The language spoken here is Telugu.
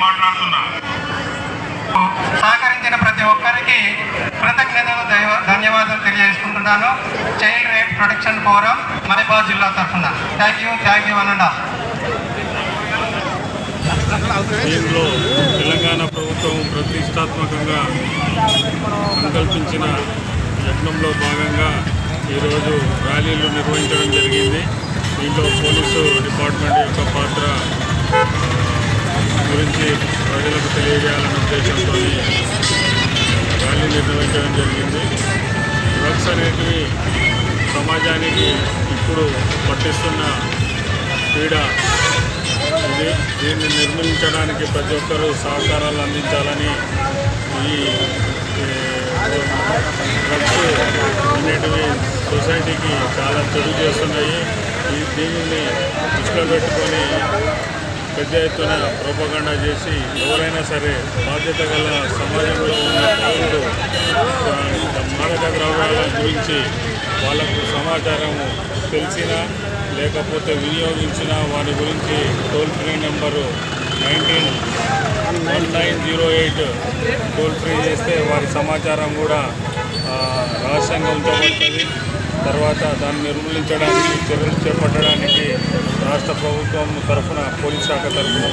మాట్లాడుతున్నా. సహకరించిన ప్రతి ఒక్కరికి కృతజ్ఞతలు దైవ- ధన్యవాదాలు తెలియజేసుకుంటున్నాను. Child right protection forum Manipal జిల్లా తరఫున. థ్యాంక్ యూ థ్యాంక్ యూ అనండా. దీనిలో తెలంగాణ ప్రభుత్వం ప్రతిష్టాత్మకంగా సంకల్పించిన యజ్ఞంలో భాగంగా ఈరోజు ర్యాలీలు నిర్వహించడం జరిగింది. దీంట్లో పోలీసు డిపార్ట్మెంట్ యొక్క ప్రజలకు తెలియజేయాలనే ఉద్దేశంతో ర్యాలీ నిర్వహించడం జరిగింది. డ్రగ్స్ అనేటివి సమాజానికి ఇప్పుడు పట్టిస్తున్న పీడ. ఇది దీన్ని నిర్మించడానికి ప్రతి ఒక్కరూ సహకారాలు అందించాలని ఈ డ్రగ్స్ అనేటివి సొసైటీకి చాలా చెడు చేస్తున్నాయి ఈ దీనిని దృష్టిలో పెట్టుకొని పెద్ద ఎత్తున ప్రోపగండా చేసి ఎవరైనా సరే బాధ్యత గల సమాజంలో ఉన్న పౌరులు మాదక ద్రవ్యాల గురించి వాళ్ళకు సమాచారము తెలిసినా లేకపోతే వినియోగించిన వారి గురించి toll free number nineteen one nine zero eight toll free చేస్తే వారి సమాచారం కూడా రహస్యంగా ఉంచబడుతుంది. తర్వాత దాన్ని నిర్మూలించడానికి చర్యలు చేపట్టడానికి రాష్ట్ర ప్రభుత్వం తరఫున పోలీస్ శాఖ తరఫున